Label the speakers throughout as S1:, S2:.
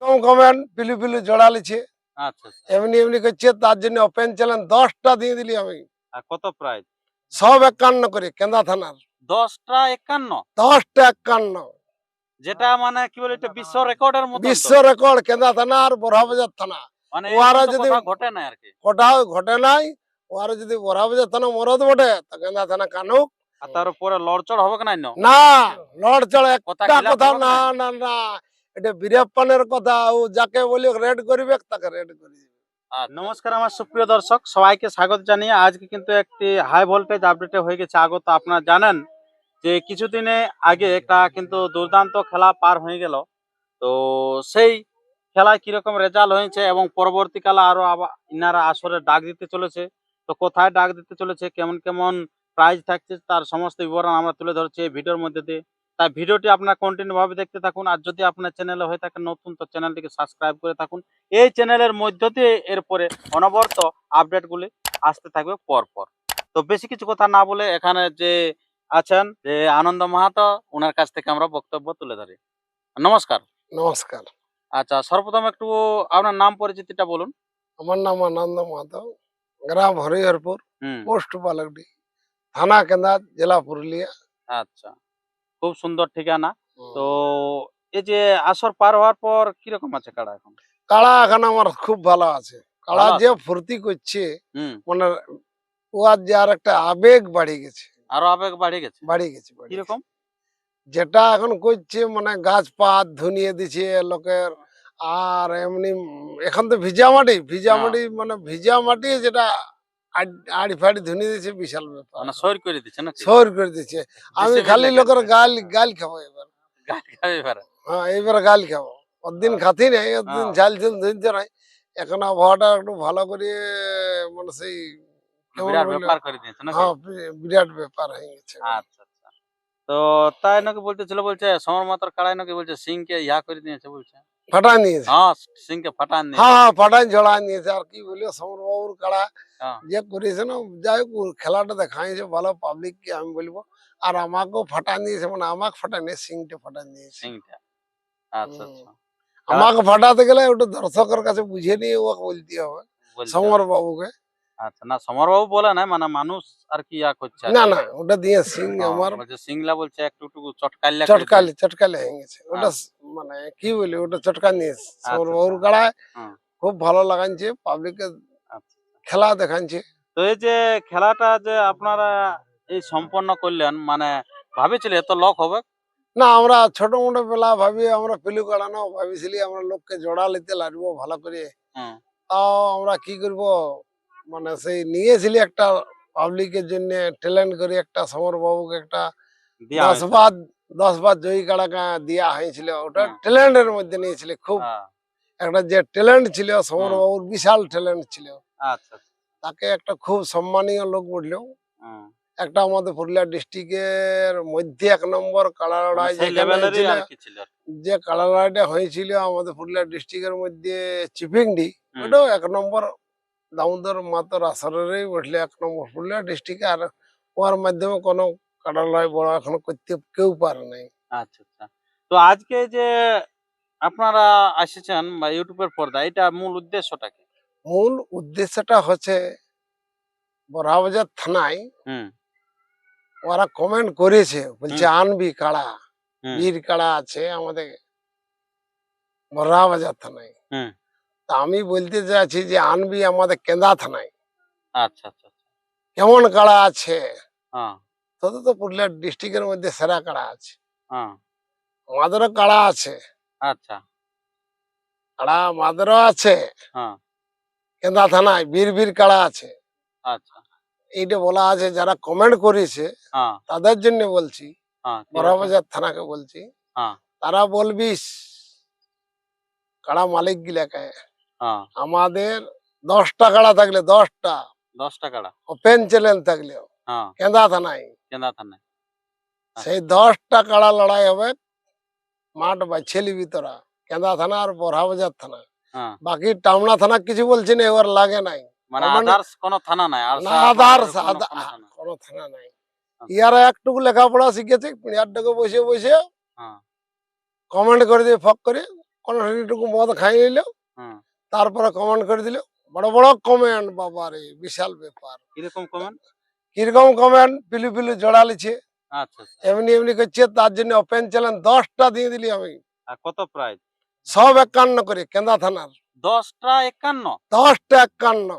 S1: কম comment পিলু পিলু জোড়া লিছে। এমনি এমনি করছে তার জন্য ওপেন চ্যালেঞ্জ দশটা দিয়ে দিলি আমি।
S2: কত প্রাইস
S1: সব একান্ন করে কেন্দা থানার।
S2: দশটা একান্ন?
S1: দশটা একান্ন।
S2: যেটা মানে কি বলে এটা বিশ্ব রেকর্ডের মতো
S1: বিশ্ব রেকর্ড কেন্দা থানা আর বড়াবাজার থানা।
S2: মানে
S1: ওরা যদি-
S2: কোথাও ঘটে না আর কি।
S1: কোটাও ঘটে নাই ওর যদি বড়াবাজার থানা মরদ বটে তো কেন্দা থানা কানুক।
S2: আর তার উপরে লড়চড় হবে না?
S1: লড়
S2: কথা
S1: একটা কথা না
S2: না?
S1: না না। এটা বীরাপ্পানের কথা, ও যাকে বলি রেড করবে, তাকে রেড করে
S2: আর নমস্কার আমার সুপ্রিয় দর্শক, সবাইকে স্বাগত জানিয়ে আজকে কিন্তু একটি হাই ভোল্টেজ আপডেটে হয়ে গেছে। আগত আপনারা জানেন যে কিছুদিনে আগে একটা কিন্তু দুর্দান্ত খেলা পার হয়ে গেল। তো সেই খেলায় কীরকম রেজাল্ট হয়েছে এবং পরবর্তীকালে আরও আবার ইনারা আসরে ডাক দিতে চলেছে, তো কোথায় ডাক দিতে চলেছে, কেমন কেমন প্রাইজ থাকছে, তার সমস্ত বিবরণ আমরা তুলে ধরছি এই ভিডিওর মধ্যে দিয়ে। তাই ভিডিওটি আপনারা কন্টিনিউ ভাবে দেখতে থাকুন। আর যদি আপনার চ্যানেলে হয়ে থাকে নতুন তো চ্যানেলটিকে সাবস্ক্রাইব করে থাকুন। এই চ্যানেলের মধ্য দিয়ে এরপরে অনবরত আপডেটগুলি আসতে থাকবে পর পর তো বেশি কিছু কথা না বলে এখানে যে আছেন যে আনন্দ মাহাতো ওনার কাছ থেকে আমরা বক্তব্য তুলে ধরি। নমস্কার।
S1: নমস্কার।
S2: আচ্ছা সর্বপ্রথম একটু আপনার নাম পরিচিতিটা বলুন।
S1: আমার নাম আনন্দ মাহাতো গ্রাম হরিহরপুর পোস্ট পালকডি থানা কেন্দা জেলা পুরুলিয়া।
S2: আচ্ছা। খুব সুন্দর ঠিকানা। তো এই যে আসর পার হওয়ার পর কীরকম আছে কাড়া এখন?
S1: কাড়া এখন আমার খুব ভালো আছে। কাড়া যে ফুর্তি করছে মানে যে আর একটা আবেগ বাড়ি গেছে।
S2: আরও আবেগ বাড়ি গেছে?
S1: বাড়ি গেছে।
S2: কীরকম?
S1: যেটা এখন করছে মানে গাছপাত ধুনিয়ে দিছে লোকের। আর এমনি এখন তো ভিজা মাটি ভিজা
S2: হ্যাঁ।
S1: মাটি মানে ভিজা মাটি যেটা আড়- ফাড়ি দিছে বিশাল ব্যাপার।
S2: মানে সর করে দিচ্ছে না
S1: সর করে দিচ্ছে আমি খালি লোকের গাল গাল খাব এবার।
S2: গাছ খাবে এবারে।
S1: হ্যাঁ এইবার গাল খাব। ওদিন
S2: হ্যাঁ।
S1: খাতি নাই ওদিন
S2: হ্যাঁ।
S1: ঝাল ঝুল ধরতে নাই। এখন আবহাওয়াটা একটু ভালো করে মানে সেই
S2: বিরাট ব্যাপার
S1: হ্যাঁ হয়ে গেছে।
S2: আচ্ছা আচ্ছা। তো তাই নাকি বলতেছিল বলছে সমর মাতার কাড়াই নাকি বলছে সিং কে ইয়া করে দিয়েছে বলছে।
S1: ফাটা নিয়েছে
S2: হ্যাঁ সিং কে ফাটান দিয়ে
S1: হ্যাঁ হ্যাঁ ফাটাই ঝোড়া নিয়েছে আর কি বলিও সমর বাবুর কাড়া
S2: হ্যাঁ।
S1: যে করেছে না যাই হোক ওর খেলাটা দেখাইছে ভালো পাবলিক কে আমি বলব আর আমাকেও ফাটান দিয়েছে মানে আমাকে ফাটান নিয়ে সিংটা ফাটান দিয়েছে
S2: সিংটা আচ্ছা
S1: হুম।
S2: আচ্ছা
S1: আমাকে ফাটাতে গেলে ওটা দর্শকের কাছে বুঝে নিয়ে ওকে বলতে হবে
S2: বলছে।
S1: সমর বাবুকে
S2: আচ্ছা না সমর বাবু বলে না মানে মানুষ আর কি ইয়া করছে আর
S1: না
S2: কি।
S1: না ওটা দিয়ে সিং
S2: হ্যাঁ,
S1: আমার
S2: বলছে সিংলা বলছে একটু একটু চটকাইলে
S1: চটকালে চটকালে হয়ে গেছে ওটা স- মানে কি বলি ওটা চটকা নিয়েছে সমর
S2: আচ্ছা,
S1: বাবুর
S2: আচ্ছা।
S1: কাড়ায়
S2: হুম।
S1: খুব ভালো লাগাচ্ছে পাবলিকের
S2: আচ্ছা।
S1: খেলা দেখাচ্ছে
S2: তো এই যে খেলাটা যে আপনারা এই সম্পন্ন করলেন মানে ভাবেছিল এত লোক হবে?
S1: না আমরা ছোট মোটো বেলা ভাবি আমরা পিলু কাড়ানো ভাবিছিলি আমরা লোককে জোড়া লিতে লাগবো ভালো করে। তাও আমরা কি করব? মানে সেই নিয়েছিলি একটা পাবলিকের জন্য ট্যালেন্ট করে একটা সমর বাবুকে একটা দশ। বার দশ বার জয়ী কাড়াকা দেওয়া হয়েছিল। ওটা। ট্যালেন্টের মধ্যে নিয়েছিল খুব
S2: হ্যাঁ,
S1: একটা যে ট্যালেন্ট ছিল সমর বাবুর বিশাল ট্যালেন্ট ছিল।
S2: আচ্ছা আচ্ছা,
S1: তাকে একটা খুব সম্মানীয় লোক বলল একটা আমাদের পুরুলিয়া ডিস্ট্রিক্টের মধ্যে এক নম্বর কাড়া
S2: মানে
S1: লড়াই। যে কাড়া লড়াইটা হয়েছিল আমাদের পুরুলিয়া ডিস্ট্রিক্টের মধ্যে চিপিংডি ওটাও এক নম্বর দামোদর মাতর আসরেরই উঠলে এক নম্বর পুরুলিয়া ডিস্ট্রিক্টে। আর ওর মাধ্যমে কোনো কাটা লড়াই বড় এখনও করতে কেউ পারে নাই।
S2: আচ্ছা আচ্ছা। তো আজকে যে আপনারা এসেছেন বা ইউটিউবের পর্দা এটা মূল উদ্দেশ্যটা কি?
S1: মূল উদ্দেশ্যটা হচ্ছে বড়াবাজার থানায় ওরা কমেন্ট করেছে বলছে আনবি কাড়া বীর কাড়া আছে আমাদের বড়াবাজার থানায়। তা আমি বলতে চাইছি যে আনবি আমাদের কেন্দা থানায়।
S2: আচ্ছা আচ্ছা আচ্ছা,
S1: কেমন কাড়া আছে?
S2: হ্যাঁ।
S1: তত তো পুরুলিয়া ডিস্ট্রিক্টের মধ্যে সেরা কাড়া আছে।
S2: হ্যাঁ।
S1: আমাদেরও কাড়া আছে।
S2: আচ্ছা।
S1: কাড়া আমাদেরও আছে।
S2: হ্যাঁ।
S1: কেন্দা থানায় বীর বীর কাড়া আছে।
S2: আচ্ছা।
S1: এইটা বলা আছে যারা কমেন্ট করেছে
S2: হ্যাঁ।
S1: তাদের জন্য বলছি
S2: হ্যাঁ
S1: বড়বাজার থানাকে বলছি
S2: হ্যাঁ।
S1: তারা বলবিস কাড়া মালিক গিলাকে আমাদের দশটা কাড়া থাকলে দশটা।
S2: দশটা কাড়া।
S1: ওপেন চ্যালেঞ্জ থাকলেও। কেন্দা থানায়।
S2: কেন্দা থানায়।
S1: সেই দশটা কাড়া লড়াই হবে মাঠ বাছে নিবি তোরা কেন্দা থানা আর বড়াবাজার থানা। বাকি টামনা থানা কিছু বলছি না এবার লাগে নাই।
S2: মানে
S1: মানে-
S2: আদার্স কোনো থানা নাই আর
S1: আদার্স কোনো থানা নাই। ইয়ারা একটুকু লেখাপড়া শিখেছে পিঁড়ারটাকে বসে বসে
S2: হ্যাঁ।
S1: কমেন্ট করে দিয়ে ফক করে কনটুকু মদ খাই নিল
S2: হ্যাঁ।
S1: তারপরে কমেন্ট করে দিল। বড় বড় কমেন্ট বাবা রে বিশাল ব্যাপার।
S2: কীরকম কমেন্ট
S1: কীরকম কমেন্ট পিলু পিলু জোড়া লিছে
S2: আচ্ছা আচ্ছা।
S1: এমনি এমনি করছে তার জন্য ওপেন চ্যালেঞ্জ দশটা দিয়ে দিলি আমি।
S2: কত প্রাইস
S1: সব একান্ন করে কেন্দা থানার।
S2: দশটা একান্ন?
S1: দশটা একান্ন।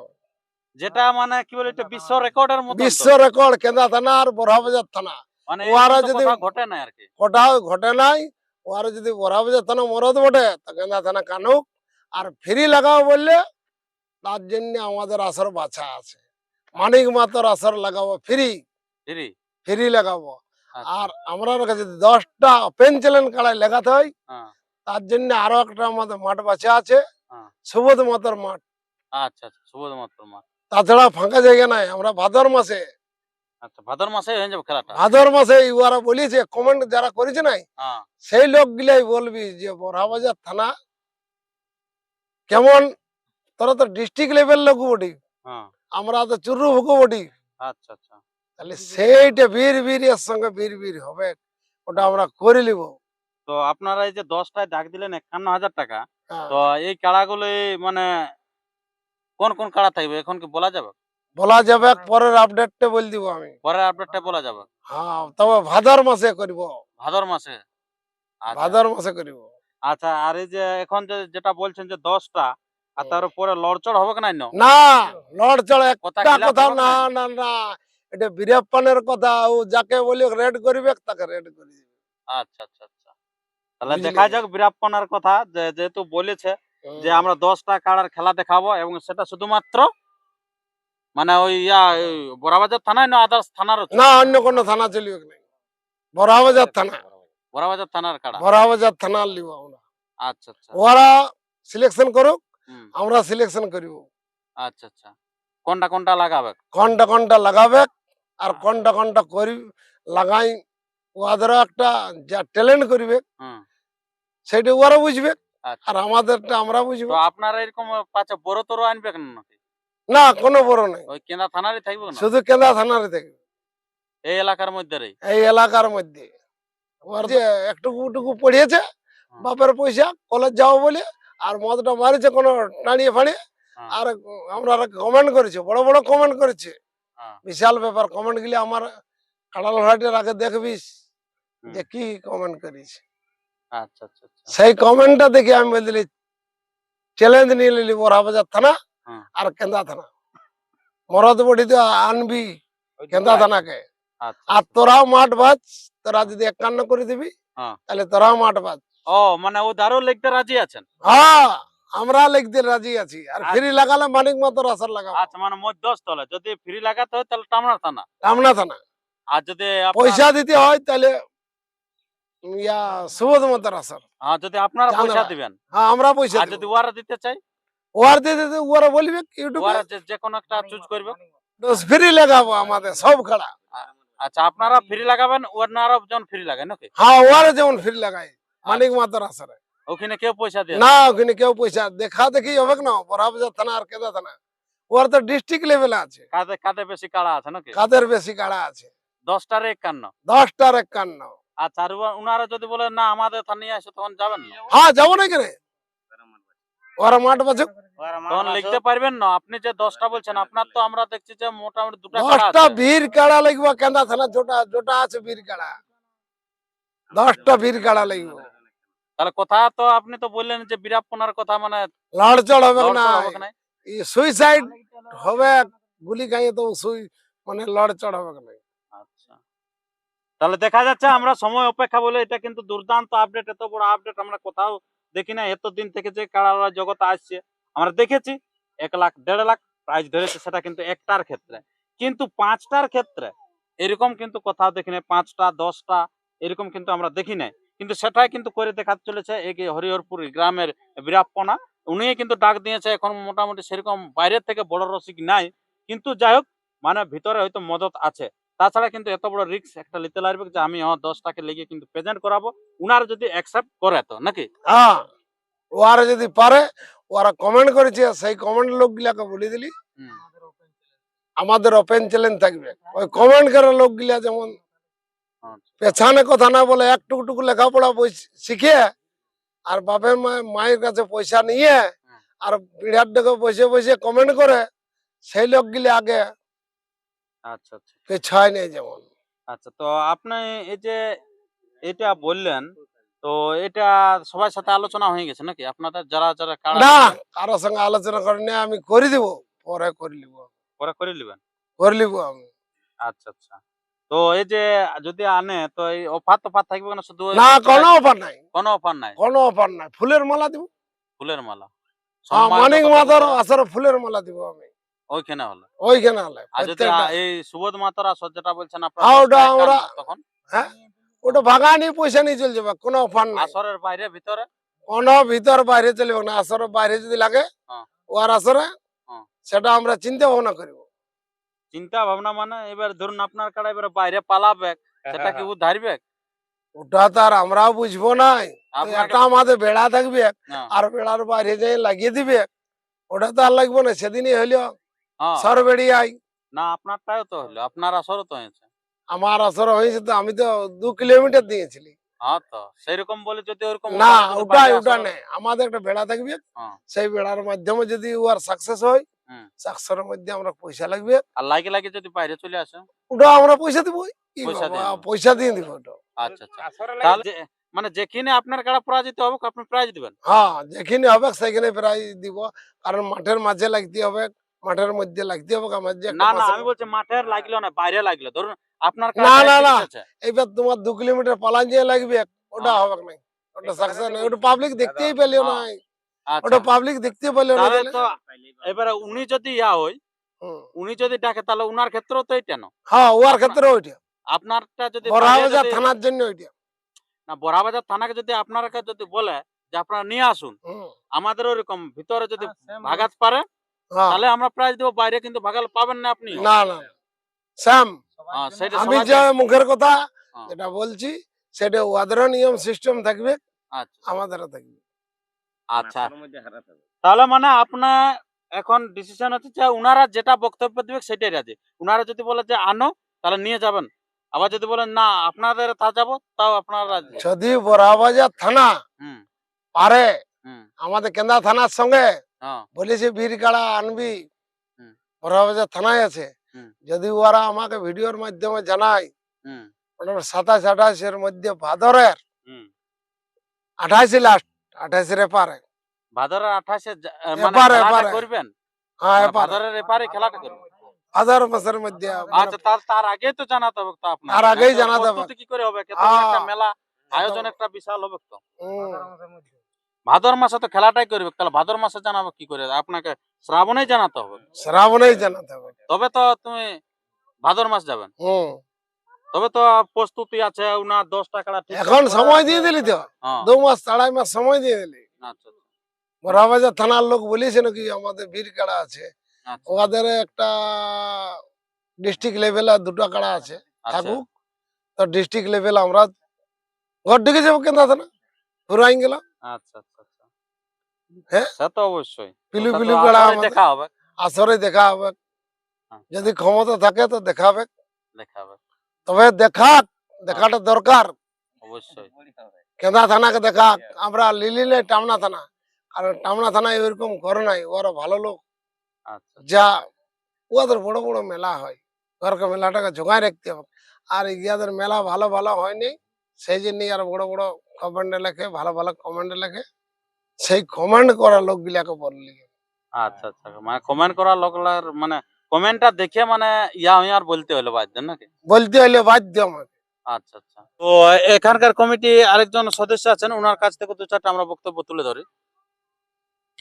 S2: যেটা মানে কি বলে বিশ্ব রেকর্ডের মতো
S1: বিশ্ব রেকর্ড কেন্দা থানা আর বড়াবাজার থানা।
S2: মানে
S1: ওরা যদি-
S2: কোথাও ঘটে না আর কি।
S1: কোথাও ঘটে নাই ওর যদি বড়াবাজার থানা মরদ বটে তা কেন্দা থানা কানুক। আর ফ্রি লাগাও বললে তার জন্য আমাদের আসর বাছা আছে। মানিক মাতর আসর লাগাবো ফ্রি।
S2: ফ্রি?
S1: ফ্রি লাগাবো।
S2: আচ্ছা,
S1: আর আমরা কাছে দশটা ওপেন চ্যালেঞ্জ কাড়ায় লেখাতে হয়
S2: হ্যাঁ,
S1: তার জন্য আরও একটা আমাদের মাঠ বাঁচা আছে
S2: হ্যাঁ।
S1: সুবোধ মাতার মাঠ।
S2: আচ্ছা আচ্ছা সুবোধ মাত্র মা
S1: তাছাড়া ফাঁকা জায়গা নাই আমরা ভাদর মাসে।
S2: আচ্ছা ভাদর মাসে হয়ে যাবে খেলাটা?
S1: ভাদর মাসে বলিছে কমেন্ট যারা করেছে নাই
S2: হ্যাঁ।
S1: সেই লোক গিলাই বলবি যে বড়াবাজার থানা কেমন? তোরা তো ডিস্ট্রিক্ট লেভেল লোক বটি।
S2: হ্যাঁ।
S1: আমরা তো চুরু ভুকো বটি।
S2: আচ্ছা আচ্ছা।
S1: তাহলে সেইটা বীর বীর এর সঙ্গে বীর বীর হবে ওটা আমরা করে নিব।
S2: তো আপনারা এই যে দশটায় ডাক দিলেন একান্ন হাজার টাকা
S1: হ্যাঁ।
S2: তো এই কাড়াগুলো মানে কোন কোন কাড়া থাকবে এখন কি বলা যাবে?
S1: বলা যাবে পরের আপডেটটা বল দিব আমি।
S2: পরের আপডেটটা বলা যাবে।
S1: হ্যাঁ তবে ভাদর মাসে করিব।
S2: ভাদর মাসে? আচ্ছা।
S1: ভাদর মাসে করিব।
S2: আচ্ছা আর এই যে এখন যে যেটা বলছেন যে দশটা আর তার উপরে লড়চড় হবে না না
S1: না লড় চড়
S2: কথা
S1: একটা কথা না।
S2: না?
S1: না এটা বীরপ্পানের কথা ও যাকে বলি রেড করিবে তাকে রেড করি দিবে।
S2: আচ্ছা আচ্ছা আচ্ছা। তাহলে দেখা যাক বীরাপ্পনার কথা যেহেতু বলেছে যে আমরা দশটা কাড়ার খেলা দেখাবো এবং সেটা শুধুমাত্র মানে ওই ইয়া বড়াবাজার থানায় না আদার্স থানার
S1: না অন্য কোনো থানা চলিবে না বড়াবাজার থানা।
S2: বড়াবাজার। থানার কাড়া।
S1: বড়াবাজার থানার লিব আমরা।
S2: আচ্ছা আচ্ছা।
S1: ওরা সিলেকশন করুক আমরা সিলেকশন করিব।
S2: আচ্ছা আচ্ছা। কোনটা কোনটা লাগাবে?
S1: কোনটা কোনটা লাগাবে আর
S2: হ্যাঁ।
S1: কোনটা কোনটা করি লাগাই। ওদের একটা যা ট্যালেন্ট করিবে। সেটা ওরা বুঝবে
S2: আচ্ছা।
S1: আর আমাদেরটা আমরা বুঝব।
S2: আপনারা এরকম পাচ্ছে বড় তোর আনবে কেন
S1: না কোনো বড় নাই।
S2: ওই কেনা থানারই থাকবে
S1: শুধু কেন্দা থানারে থেকে
S2: এই এলাকার মধ্যে
S1: এই এলাকার মধ্যে। ওর যে একটুকু টুকু পড়িয়েছে বাপের পয়সা কলেজ যাও বলে আর মদটা মারিছে কোনো টানিয়ে ফাড়িয়ে
S2: হ্যাঁ।
S1: আর আমরা কমেন্ট করেছে বড় বড় কমেন্ট করেছে।
S2: হ্যাঁ।
S1: বিশাল ব্যাপার কমেন্ট গুলি আমার কাঁড়াল হাটের আগে দেখবিস যে কি কমেন্ট করেছে সেই কমেন্টটা দেখে আমি বললি চ্যালেঞ্জ নিয়ে নিলি বড়াবাজার থানা আর কেন্দা থানা। মরদ বডিতে আনবি কেন্দা থানাকে।
S2: আচ্ছা
S1: আর তোরাও মাঠ বাজ তোরা যদি একান্ন করে দিবি
S2: হ্যাঁ।
S1: তাহলে তোরাও মাঠ বাজ।
S2: ও মানে ও দারুণ লিখতে রাজি আছেন?
S1: হ্যাঁ আমরা লিখতে রাজি আছি। আর
S2: আচ্ছা।
S1: ফ্রি লাগালে মানিক মতো আসার লাগাবো।
S2: আচ্ছা মানে মধ্যস্থলে যদি ফ্রি লাগাতে হয় তাহলে টামনা থানা।
S1: রামনা থানা।
S2: আর যদি
S1: পয়সা দিতে হয় তাহলে ইয়া সুবোধ
S2: হ্যাঁ যদি আপনারা পয়সা দিবেন।
S1: হ্যাঁ আমরা পয়সা
S2: আর যদি ওরা দিতে চাই?
S1: ওয়ার দিতে ওরা বলবে ইউটিউবে?
S2: ওরা যে- যে কোনো একটা চুজ করবে।
S1: ফ্রি লাগাবো আমাদের সব খাড়া।
S2: আচ্ছা আপনারা ফ্রি লাগাবেন ওনারা যেমন ফ্রি লাগায় নাকি?
S1: হ্যাঁ ওরা যেমন ফ্রি লাগায় মানিক আসারে
S2: ওখানে কেউ পয়সা দিয়ে
S1: না? ওখানে কেউ পয়সা দেখা দেখি হবে না বড়াবাজার থানা আর কেদা থানা। ওর তো ডিস্ট্রিক্ট লেভেলে আছে।
S2: কাঁধে কাঁধে বেশি কাড়া আছে নাকি?
S1: কাদের বেশি কাড়া আছে?
S2: দশটার একান্ন।
S1: দশটার একান্ন।
S2: আচ্ছা আর ওনারা যদি বলে না আমাদের থানায় আসে তখন যাবেন না?
S1: হ্যাঁ যাব না কেন ওরা মাঠ বাজুক
S2: তখন লিখতে পারবেন না। আপনি যে দশটা বলছেন আপনার তো আমরা দেখছি যে মোটামুটি দুটা
S1: দশটা
S2: আছে।
S1: বীর কাড়া লাগবে কেন্দা থানা জোটা জোটা আছে বীর কাড়া। দশটা বীর কাড়া
S2: তাহলে কথা তো আপনি তো বললেন যে কথা মানে
S1: লড়চড় হবে না। সুইসাইড হবে গুলি খাইয়ে তো সুই মানে লড়চড় হবে না?
S2: তাহলে দেখা যাচ্ছে আমরা সময় অপেক্ষা বলে এটা কিন্তু দুর্দান্ত আপডেট এত বড় আপডেট আমরা কোথাও দেখি না এতদিন থেকে যে কাড়ারা জগৎ আসছে, আমরা দেখেছি, এক লাখ, দেড় লাখ প্রাইজ ধরেছে, সেটা কিন্তু একটার ক্ষেত্রে। কিন্তু পাঁচটার ক্ষেত্রে এরকম কিন্তু কোথাও দেখি নাই, পাঁচটা, দশটা, এরকম কিন্তু আমরা দেখি নাই। কিন্তু সেটাই কিন্তু করে দেখাতে চলেছে এই হরিহরপুর গ্রামের বীরাপ্পনা। উনি কিন্তু ডাক দিয়েছে, এখন মোটামুটি সেরকম বাইরের থেকে বড় রসিক নাই। কিন্তু যাই হোক মানে ভিতরে হয়তো মদত আছে। তাছাড়া কিন্তু এত বড় রিস্ক একটা নিতে লাগবে যে আমি হ্যাঁ দশটাকে লেগে কিন্তু প্রেজেন্ট করাবো। উনারা যদি অ্যাকসেপ্ট করে তো নাকি?
S1: হ্যাঁ ওরা যদি পারে ওরা কমেন্ট করেছে সেই কমেন্ট লোকগুলাকে বলে দিলি। আমাদের ওপেন চ্যালেঞ্জ থাকবে। ওই কমেন্ট করা লোকগুলা যেমন
S2: আচ্ছা,
S1: পেছানে কথা না বলে একটুকু টুকু লেখাপড়া বই শিখে আর বাপের মায়ের কাছে পয়সা নিয়ে আর বিড়ার ডেকে বসে বসে কমেন্ট করে সেই লোকগুলি আগে
S2: আচ্ছা আচ্ছা।
S1: পেছায় নেই যেমন।
S2: আচ্ছা তো আপনি এই যে এটা বললেন তো এটা সবার সাথে আলোচনা হয়ে গেছে নাকি? আপনাদের যারা যারা
S1: না কারোর সঙ্গে আলোচনা করে আমি করে দিব পরে করে নিব।
S2: পরে করে নেবেন?
S1: করে নিব আমি।
S2: আচ্ছা আচ্ছা। তো এই যে যদি আনে তো এই অফার তো থাকবে না শুধু
S1: না কোনো অফার নাই।
S2: কোনো অফার নাই?
S1: কোনো অফার নাই। ফুলের মালা দিব।
S2: ফুলের মালা।
S1: হ্যাঁ, মাতার
S2: দেওয়া,
S1: আসর ফুলের মালা দিব আমি।
S2: ওইখানে হলো।
S1: ওইখানে হলে
S2: আর যদি এই সুবোধ মাতার যেটা বলছেন আপনারা
S1: হ্যাঁ, ওটা আমরা-
S2: তখন?
S1: হ্যাঁ? ওটা ভাগানি পয়সা নিয়ে চলে যাবে কোনো অফার নাই।
S2: আসরের বাইরে ভিতরে?
S1: কোনো ভিতর বাইরে চলবে না আসরের বাইরে যদি লাগে
S2: হ্যাঁ।
S1: ওর আসরে
S2: হ্যাঁ।
S1: সেটা আমরা চিন্তা ভাবনা করব।
S2: চিন্তা ভাবনা মানে এবার ধরুন আপনার কাড়া এবার বাইরে পালাবে সেটা কি ধারবে
S1: ওটা তো আর আমরাও বুঝব নাই। একটা আমাদের বেড়া থাকবে
S2: হ্যাঁ,
S1: আর বেড়ার বাইরে যাই লাগিয়ে দিবে ওটা তো আর লাগবে না সেদিনই হইল। সর বেড়িয়াই
S2: না আপনারটাও তো হলো আপনার আসরও তো হয়েছে
S1: আমার আসর হয়েছে তো আমি তো দু কিলোমিটার দিয়েছিলি
S2: হ্যাঁ তো সেইরকম বলে যদি ওরকম
S1: না ওটাই ওটা নেই আমাদের একটা বেড়া থাকবে। সেই বেড়ার মাধ্যমে যদি ও আর সাকসেস হয়
S2: হুম।
S1: মধ্যে আমরা পয়সা লাগবে
S2: আর লাগে লাগে যদি বাইরে চলে আসে
S1: ওটা আমরা পয়সা দিব কি
S2: পয়সা দিয়ে দিবো।
S1: পয়সা দিয়ে দিব ওটা
S2: আচ্ছা আচ্ছা তাহলে মানে যেখানে আপনার কাড়া পরাজিত হবে আপনি প্রাইজ দিবেন
S1: হ্যাঁ যেখানে হবে সেখানে প্রায় দিব কারণ মাঠের মাঝে লাগতে হবে মাঠের মধ্যে লাগতে হবে আমার যে
S2: না না আমি বলছি মাঠের লাগল না বাইরে লাগল ধরুন আপনার
S1: না, না, না।
S2: আছে
S1: এইবার তোমার দু কিলোমিটার পালান যে লাগবে ওটা
S2: হ্যাঁ।
S1: হবে না ওটা সাকসেস নাই ওটা পাবলিক দেখতেই পেলেও
S2: হ্যাঁ।
S1: নাই
S2: আচ্ছা
S1: ওটা পাবলিক দেখতে পেলেও না
S2: তাহলে তো এবারে উনি যদি ইয়া হয় উনি যদি ডাকে তাহলে উনার ক্ষেত্রেও তো এইটা না
S1: হ্যাঁ ওর ক্ষেত্রে ওইটা
S2: আপনারটা যদি
S1: বড়
S2: বাইরে
S1: বাজার
S2: যদি-
S1: থানার জন্য ওইটা
S2: না বড়াবাজার থানাকে যদি আপনার আপনারা যদি বলে যে আপনারা নিয়ে আসুন। আমাদের ওরকম ভিতরে যদি ভাগাত পারে
S1: হ্যাঁ।
S2: তাহলে আমরা প্রাইজ দেবো বাইরে কিন্তু ভাগাল পাবেন না আপনি।
S1: না না। শ্যাম
S2: হ্যাঁ, সেটা
S1: আমি যে মুখের কথা
S2: হ্যাঁ।
S1: যেটা বলছি সেটা ওদেরও নিয়ম সিস্টেম থাকবে
S2: আচ্ছা।
S1: আমাদেরও থাকবে।
S2: আচ্ছা। তাহলে মানে আপনার এখন ডিসিশন হচ্ছে যে উনারা যেটা বক্তব্য দিবে সেটাই রাজি। উনারা যদি বলে যে আনো তাহলে নিয়ে যাবেন। আবার যদি বলেন না আপনাদের তা যাব তাও আপনারা রাজি।
S1: যদি বড়াবাজার থানা
S2: হুম।
S1: পারে আমাদের কেন্দ্রা থানার সঙ্গে
S2: হ্যাঁ।
S1: বলেছে বীরকাড়া আনবি। থানায় আছে যদি ওরা আমাকে ভিডিওর মাধ্যমে জানায়
S2: হুম।
S1: সাতাশ আঠাশের মধ্যে ভাদরের
S2: হুম।
S1: আঠাশে লাস্ট আঠাশের এপারে।
S2: ভাদরের আঠাশে মানে খেলাটা
S1: এপারে।
S2: করবেন?
S1: হ্যাঁ
S2: মানে ভাদরের এপারে খেলাটা করবেন?
S1: ভাদর মাসের মধ্যে মানে
S2: আচ্ছা তার তার আগে তো জানাতে হবে তো আপনার
S1: তার আগেই জানাতে হবে।
S2: কি করে হবে? একটা। মেলা আয়োজন একটা বিশাল হবে তো। ভাদর মাসে তো খেলাটাই করবে তাহলে ভাদর মাসে জানাব কি করে? আপনাকে শ্রাবণেই জানাতে হবে।
S1: শ্রাবণেই জানাতে হবে।
S2: তবে তো তুমি ভাদর মাস যাবেন। তবে তো প্রস্তুতি আছে উনার দশ টাকা
S1: এখন সময় দিয়ে দিলি তো?
S2: হ্যাঁ।
S1: দু মাস আড়াই মাস সময় দিয়ে দিলি?
S2: আচ্ছা
S1: বড়াবাজার থানার লোক বলেছে নাকি আমাদের বীর কাড়া আছে?
S2: আচ্ছা।
S1: ওদের একটা ডিস্ট্রিক্ট লেভেলে দুটো কাড়া আছে
S2: আচ্ছা।
S1: থাকুক। তো ডিস্ট্রিক্ট লেভেল আমরা ঘর ঢুকে যাব কেন না পুরাই গেল
S2: আচ্ছা আচ্ছা আচ্ছা।
S1: হ্যাঁ?
S2: সে তো অবশ্যই।
S1: পিলু পিলু কাড়া
S2: দেখা হবে।
S1: আসরে দেখা হবে।
S2: হ্যাঁ।
S1: যদি ক্ষমতা থাকে তো দেখাবে
S2: দেখা
S1: তবে দেখাক দেখাটা দরকার।
S2: অবশ্যই।
S1: কেন্দা থানাকে দেখাক আমরা লিলি নাই টামনা থানা। কারণ টামনা থানায় ওইরকম করে নাই। ওরা ভালো লোক।
S2: আচ্ছা।
S1: যা ওদের বড় বড় মেলা হয়। ঘরকে মেলাটাকে জোগায় রাখতে হবে। আর ইয়াদের মেলা ভালো ভালো হয়নি। সেই জন্যই আর বড় বড় কমেন্টে লেখে ভালো ভালো কমেন্টে লেখে। সেই কমেন্ট করা লোক লোকগুলাকে বললি
S2: আচ্ছা আচ্ছা। মানে কমেন্ট করা লোকলার মানে কমেন্টটা দেখে মানে ইয়া হই আর বলতে হলো বাধ্য নাকি?
S1: বলতে হলে বাধ্য আমাকে।
S2: আচ্ছা আচ্ছা। তো এখানকার কমিটি আরেকজন সদস্য আছেন ওনার কাছ থেকে দু চারটা আমরা বক্তব্য তুলে ধরি।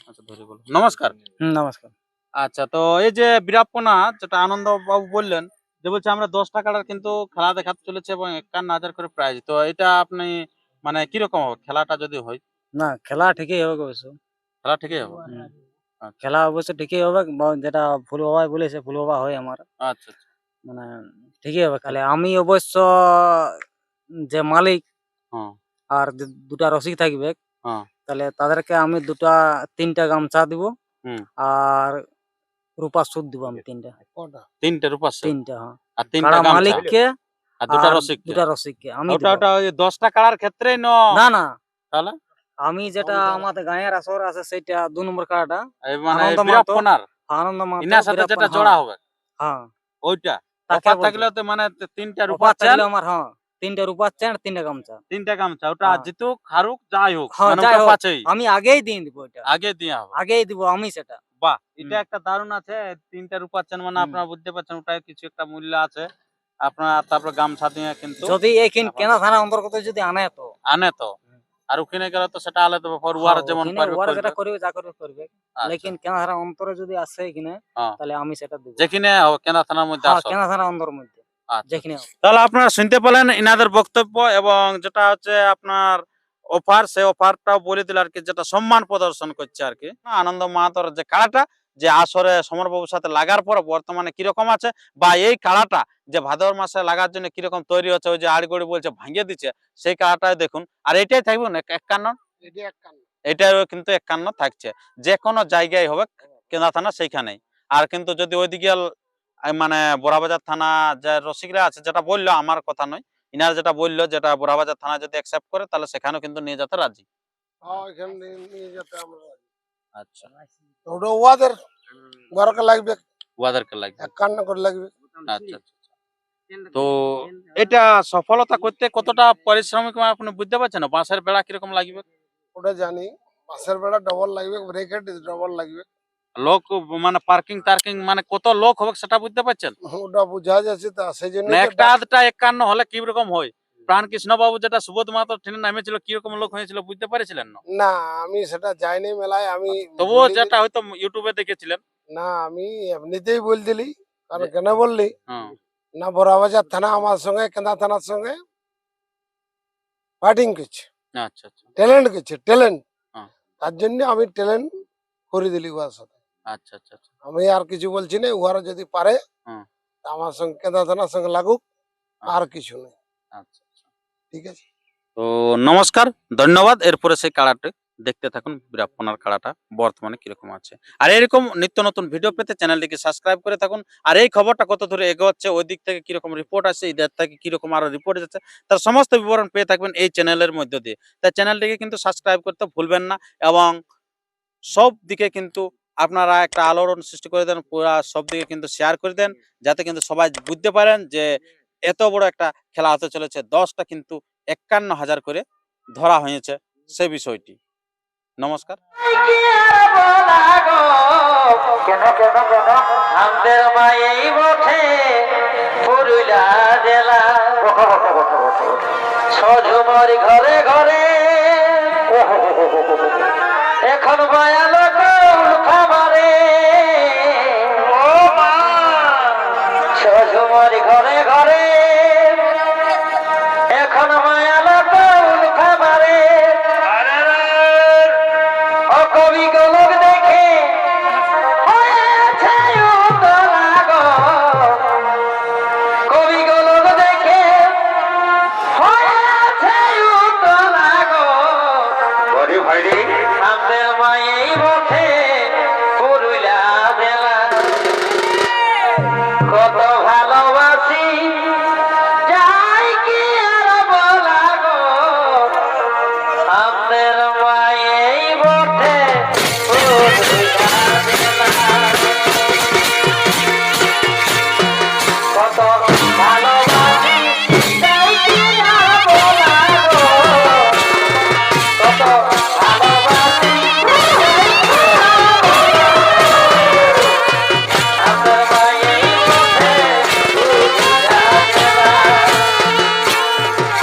S2: আচ্ছা ধরি বলো নমস্কার।
S3: হুম, নমস্কার।
S2: আচ্ছা তো এই যে বীরাপ্পনা যেটা আনন্দ বাবু বললেন যে বলছে আমরা দশ টাকার কিন্তু খেলা দেখাতে চলেছে এবং একান্ন হাজার করে প্রাইজ তো এটা আপনি মানে কীরকম হবে? খেলাটা যদি হয়।
S3: না খেলা ঠিকই হবে অবশ্য।
S2: খেলা ঠিকই হবে? আচ্ছা।
S3: খেলা অবশ্য ঠিকই হবে ব- যেটা ফুল বাবাই বলেছে ফুল বাবা হয় আমার।
S2: আচ্ছা আচ্ছা।
S3: মানে ঠিকই হবে তাহলে আমি অবশ্য যে মালিক আর দুটা রসিক থাকবে
S2: হ্যাঁ।
S3: তাহলে তাদেরকে আমি দুটা তিনটা গামছা দিব
S2: হুম।
S3: আর রূপা সুদ দিব আমি তিনটা।
S2: তিনটে set,
S3: তিনটা হ্যাঁ।
S2: আর তিনটা
S3: মালিককে
S2: আর দুটা রসিক
S3: দুটা রসিককে আমি
S2: ওটা ওটা ওই দশটা কাড়ার ক্ষেত্রে ন।
S3: না না।
S2: তাহলে?
S3: আমি যেটা আমাদের গাঁয়ের আসর আছে সেটা দু নম্বর
S2: এই মানে
S3: আনন্দ মাহাতো। আনন্দ মাহাতো,
S2: ইনার সাথে যেটা
S3: হ্যাঁ,
S2: জোড়া হবে।
S3: হ্যাঁ।
S2: ওইটা। অফার থাকলে তো মানে তিনটা
S3: অফার
S2: রূপা চাল।
S3: আমার হ্যাঁ তিনটা তিনটা গামছা।
S2: তিনটা গামছা ওটা
S3: হ্যাঁ।
S2: জিতুক হারুক যাই হোক
S3: হ্যাঁ,
S2: মানে
S3: যাই হোক। আমি আগেই দিয়ে দিব এটা।
S2: আগে দিয়ে হবে।
S3: আগেই দিব আমি সেটা।
S2: বাহ এটা একটা দারুণ আছে। তিনটা চাল মানে। আপনারা বুঝতে পারছেন ওটা কিছু একটা মূল্য আছে। আপনার তারপর গামছা দিয়ে কিন্তু
S3: যদি
S2: আবার-
S3: কেনা থানা অন্তর্গত যদি আনে তো।
S2: আনে তো। আর ওখানে গেলে তো সেটা আলাদা ব্যাপার ওয়ার
S3: হ্যাঁ,
S2: যেমন পারবে
S3: ওরা
S2: করবে।
S3: যেটা করবে যা করবে করবে
S2: আচ্ছা।
S3: লেকিন অন্তরে যদি আসে এখানে
S2: হ্যাঁ।
S3: তাহলে আমি সেটা দিব
S2: যেখানে কেনা থানার মধ্যে
S3: হ্যাঁ
S2: আসো
S3: কেনা থানা অন্তর মধ্যে
S2: আচ্ছা।
S3: যেখানে
S2: তাহলে আপনারা শুনতে পেলেন ইনাদের বক্তব্য এবং যেটা হচ্ছে আপনার অফার সেই অফারটাও বলে দিল আর কি যেটা সম্মান প্রদর্শন করছে আর কি আনন্দ মাহাতর যে কাড়াটা যে আসরে সমরবাবুর সাথে লাগার পর বর্তমানে কীরকম আছে বা এই কাড়াটা যে ভাদর মাসে লাগার জন্য কীরকম তৈরি হচ্ছে ওই যে আড়গড়ি বলছে ভাঙিয়ে দিচ্ছে সেই কাড়াটাই দেখুন। আর এটাই থাকবে না একান্ন?
S1: এটি এক কান
S2: এটাও কিন্তু একান্ন থাকছে। যে কোনো জায়গায় হবে কেনা থানা সেইখানেই। আর কিন্তু যদি ওইদিকে মানে বোরাবাজার থানা যে রসিকরা আছে যেটা বলল আমার কথা নয় ইনার যেটা বলল যেটা বোরাবাজার থানা যদি অ্যাকসেপ্ট করে তাহলে সেখানেও কিন্তু নিয়ে যেতে রাজি।
S1: হ্যাঁ নিয়ে যেতে আমরা
S2: আচ্ছা।
S1: ওটা ওয়াদের ঘরকে লাগবে।
S2: ওয়াদেরকে লাগবে।
S1: করে লাগবে।
S2: আচ্ছা আচ্ছা তো এটা সফলতা করতে কতটা পরিশ্রমিক আপনি বুঝতে পারছেন বাঁশের বেড়া কীরকম লাগবে?
S1: ওটা জানি। পাশের বেড়া ডবল লাগবে ব্রেকেট ডবল লাগবে।
S2: লোক মানে পার্কিং টার্কিং মানে কত লোক হবে সেটা বুঝতে পারছেন?
S1: ওটা বুঝা যাচ্ছে তা সেই জন্য
S2: মানে একটা আধটা একান্ন হলে কি রকম হয়? প্রাণ কৃষ্ণ বাবু যেটা সুবোধ মাহাতো ট্রেনে নামেছিল কীরকম লোক হয়েছিল বুঝতে পেরেছিলেন? না
S1: না আমি সেটা যাইনি মেলায় আমি
S2: তবুও যেটা হয়তো ইউটিউবে দেখেছিলেন।
S1: না আমি এমনিতেই বল দিলি কারণ কেন বললি?
S2: হ্যাঁ।
S1: না বড়াবাজার থানা আমার সঙ্গে কেন্দা থানার সঙ্গে ফাইটিং করছে।
S2: আচ্ছা আচ্ছা।
S1: ট্যালেন্ট করছে ট্যালেন্ট
S2: হ্যাঁ।
S1: তার জন্য আমি ট্যালেন্ট করে দিলি উহার সাথে।
S2: আচ্ছা আচ্ছা আচ্ছা।
S1: আমি আর কিছু বলছি না উহারা যদি পারে তা আমার সঙ্গে কেন্দা থানার সঙ্গে লাগুক আর কিছু নেই।
S2: আচ্ছা আচ্ছা। তো নমস্কার, ধন্যবাদ। এরপরে সেই কাড়াটি দেখতে থাকুন বিরাপনার কাড়াটা বর্তমানে কীরকম আছে। আর এরকম নিত্য নতুন ভিডিও পেতে চ্যানেলটিকে সাবস্ক্রাইব করে থাকুন। আর এই খবরটা কত দূরে এগোচ্ছে, ওই দিক থেকে কীরকম রিপোর্ট আসছে ঈদের থেকে কীরকম আরও রিপোর্ট যাচ্ছে, তার সমস্ত বিবরণ পেয়ে থাকবেন এই চ্যানেলের মধ্য দিয়ে। তাই চ্যানেলটিকে কিন্তু সাবস্ক্রাইব করতে ভুলবেন না এবং সব দিকে কিন্তু আপনারা একটা আলোড়ন সৃষ্টি করে দেন, পুরা সব দিকে কিন্তু শেয়ার করে দেন, যাতে কিন্তু সবাই বুঝতে পারেন যে এত বড় একটা খেলা হতে চলেছে, দশটা কিন্তু একান্ন হাজার করে ধরা হয়েছে সে বিষয়টি। নমস্কার।
S4: কেন কেন কেন আমাদের পুরুলা জেলা ঘরে ঘরে